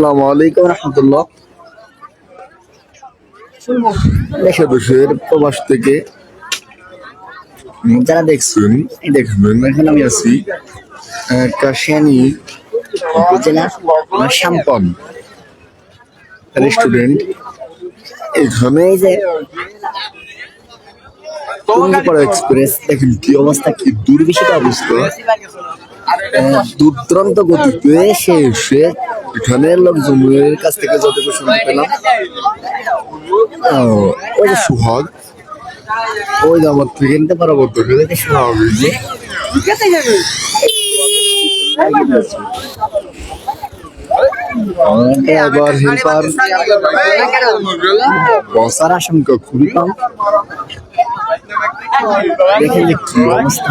আসসালামু আলাইকুম রহমতুল্লাহ। দেশে দেশের প্রবাস থেকে যারা দেখছেন, দেখবেন, এখন আমি আছি কাশিয়ানি উপজেলা শ্যামপন রেস্টুরেন্ট এখানে যে টঙ্গিপাড়া এক্সপ্রেস দেখেন কি অবস্থা, কি দুর্বিষিত অবস্থা। দুর্দান্ত গতিতে সে এসে এখানে লোকজনের কাছ থেকে যতটুকু শুনতে পেলাম ওই যে সুহাগ, ওই যে আমার থেকে নিতে পারব তো দেখে সোহাগ ওই যে। আবার হেল্পার, বসার আশঙ্কা খুবই কম। দেখেন কি অবস্থা।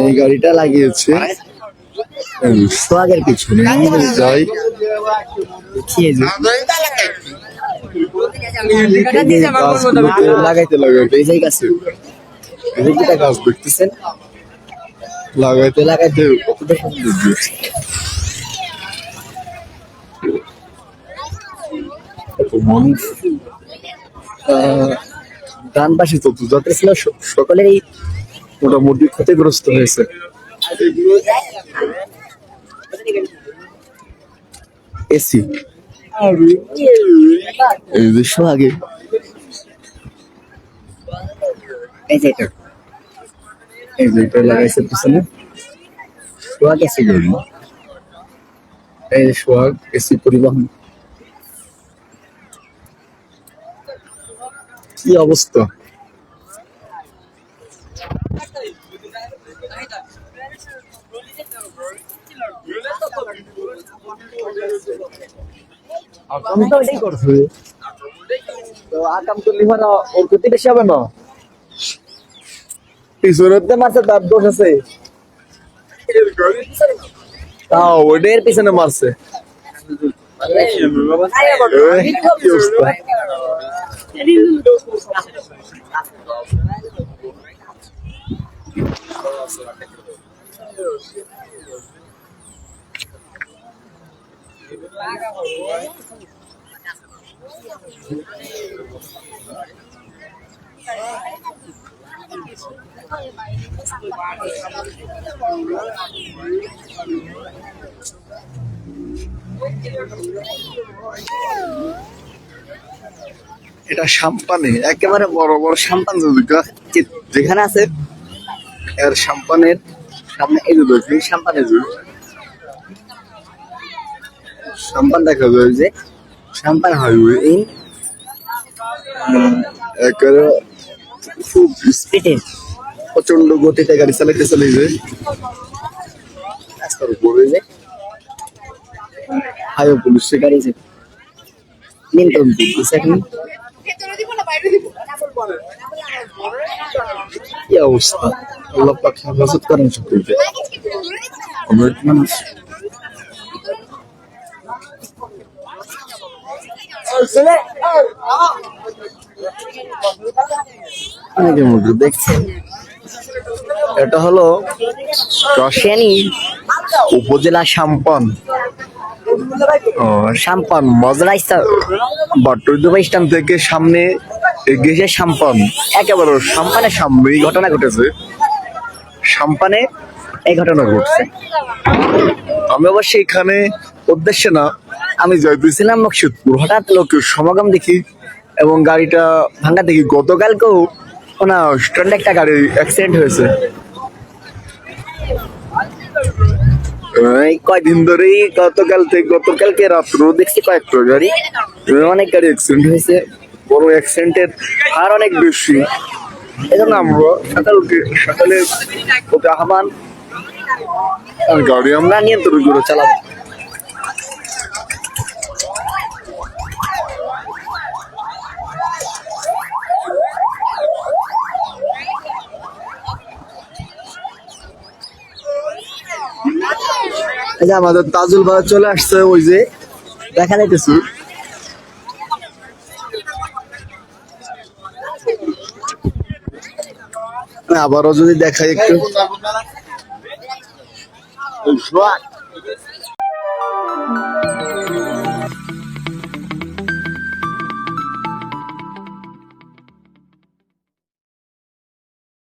এই গাড়িটা লাগিয়েছে। এই এই লাগাইতে লাগাইতে এই গাছে লাগাইতে লাগাইতে কতটা সুন্দর ডান পাশে যাত্রা ছিল। স- সকলেরই মোটামুটি ক্ষতিগ্রস্ত হয়েছে। এসি এই যে আগে। এই যে এটা। এই যে এটা লাগাইছে পিছনে। সোহাগ এসি গাড়ি এই এসি পরিবহন। কি অবস্থা? আমি তো এটাই করছি তো আকাম করলে মানে ওর ক্ষতি বেশি হবে না পিছনে মারছে তার দোষ আছে তাও ওদের পিছনে মারছে এই, কি এটা সাম্পানে একেবারে বড় বড় সাম্পান যেখানে আছে এর সাম্পানের সামনে যে দেখি সাম্পানে যে সাম্পান দেখা যায় যে সাম্পান হাইওয়ে এই একেবারে খুব স্পিডে প্রচণ্ড গতিতে গাড়ি চালাইতে চলে যে রাস্তার উপরে যে হাইওয়ে পুলিশের গাড়ি যে নিয়ন্ত্রণ করতেছে এখন কি অবস্থা আল্লাহ পাক হেফাজত করেন সকলকে। দেখছেন। এটা হলো উপজেলা সাম্পন। সাম্পন, মজরা স্ট্যান্ড থেকে সামনে এগিয়ে সাম্পন। একেবারে সাম্পানের সামনে ঘটনা ঘটেছে। সাম্পানে এই ঘটনা ঘটছে। আমি অবশ্য এখানে উদ্দেশ্যে না, আমি যাইতেছিলাম মকসুদপুর হঠাৎ লোকের সমাগম দেখি এবং গাড়িটা ভাঙ্গা দেখি। গতকালকেও না স্ট্যান্ডে একটা গাড়ি অ্যাক্সিডেন্ট হয়েছে। এই কয়দিন ধরেই গতকাল থেকে গতকালকে রাত্রেও দেখছি কয়েকটা গাড়ি। অনেক গাড়ি অ্যাক্সিডেন্ট হয়েছে। বড় অ্যাক্সিডেন্টের হার অনেক বেশি। এটার নাম সকলকে সকলের প্রতি আহ্বান। গাড়ি আমরা নিয়ন্ত্রণ করে চালাবো। এই যে আমাদের তাজুল বাজার চলে আসছে, ওই যে দেখা যাইতেছি। আবারও যদি দেখাই একটু।